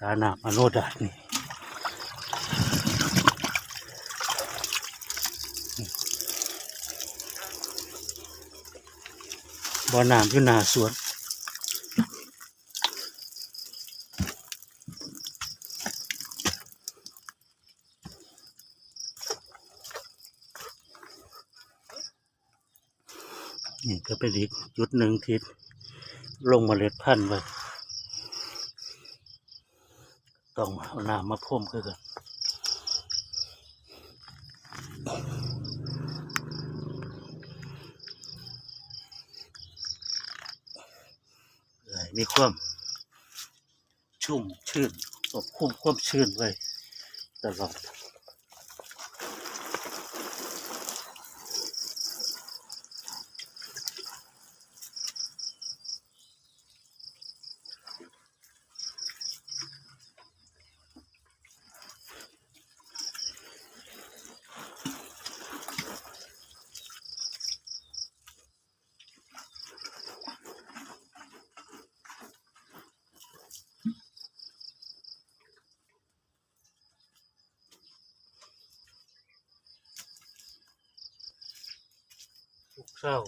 สานามาโนดานี่บ่อน้ำอยู่หน้าสวนนี่ก็เป็นอีกจุดหนึ่งที่ลงมเมล็ดพันธุ์ไว้ ต้องเอาน้ำมาพ่มคือกันมีความชุ่มชื่นควบคุมความชื้นไว้ตลอด ทุกเช้า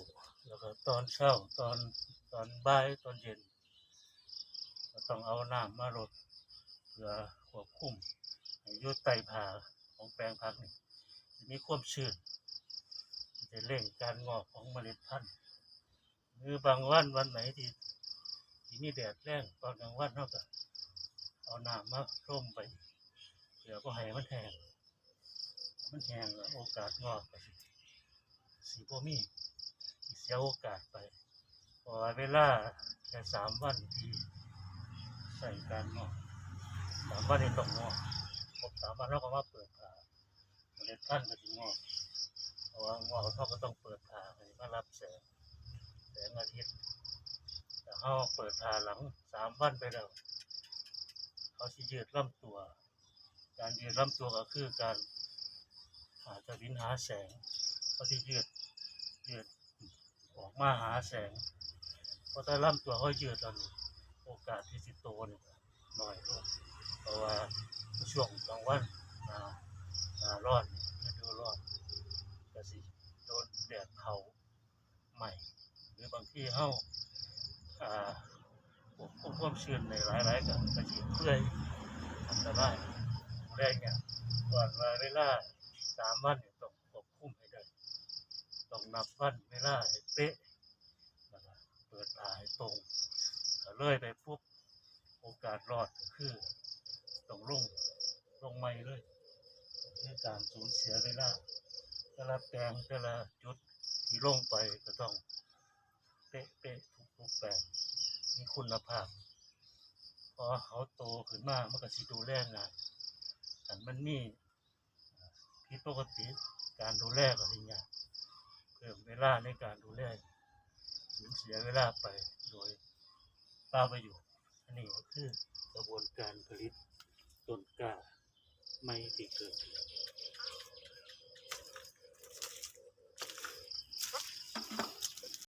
แล้วก็ตอนเช้าตอนตอนบ่ายตอนเย็นก็ต้องเอาน้ำมารดเพื่อควบคุมให้ยุดไตผ่าของแปลงผักนี่จะมีความชื้นจะเร่งการงอกของเมล็ดพันธุ์หรือบางวันวันไหนที่ที่มีแดดแรงตอนกลางวันเท่ากับเอาน้ำมาร่มไปเพื่อก็ให้มันแห้งมันแห้งแล้วโอกาสงอกก็สิสีบ่มี สียโอกาสไปเพราะเวลาแค่สามวันที่ใส่การงอกสามวันนี้ต้องงอกครบสามวันเราก็มาเปิดผ่าเมล็ดพันก็จะงอกเพราะว่างอกเขาก็ต้องเปิดผ่าให้มารับแสงแสงอาทิตย์แต่เขาเปิดผ่าหลังสามวันไปแล้วเขาสิยืดลำตัว การยืดลำตัวก็คือการหาจะวินหาแสงเขาสิยืดยืด ออกมาหาแสง เพราะถ้าลำตัวเขายืดตอนนี้โอกาสที่สิโตนี่น้อยลงเพราะว่าช่วงกลางวันหนาหนาร้อนฤดูร้อนก็สิโดนแดดเผาใหม่ หรือบางที่เขาอ่าควบความชื้นในหลายๆกับกระชิเพื่อยอันตรายแรงเนี่ยก่อนวาเวลาสามวันเนี่ยต้องควบคุมให้ได้ นับวันเวลาให้เป๊ะเปิดตาให้ตรงถ้าเลยไปปุ๊บโอกาสรอดก็คือต้องลงลงไม่เลยนี่การสูญเสียเวลาแต่ละแปลงแต่ละจุดที่ลงไปก็ต้องเป๊ะเป๊ะทุกทุกแปลงมีคุณภาพพอเขาโตขึ้นมามันก็สิดูแลงายแต่มันมีผิดปกติการดูแลก็สิยาก เพิ่มเวลาในการดูแลสูญเสียเวลาไปโดยเปล่าประโยชน์อันนี้ก็คือกระบวนการผลิตต้นกล้าไม่ที่เกิดขึ้น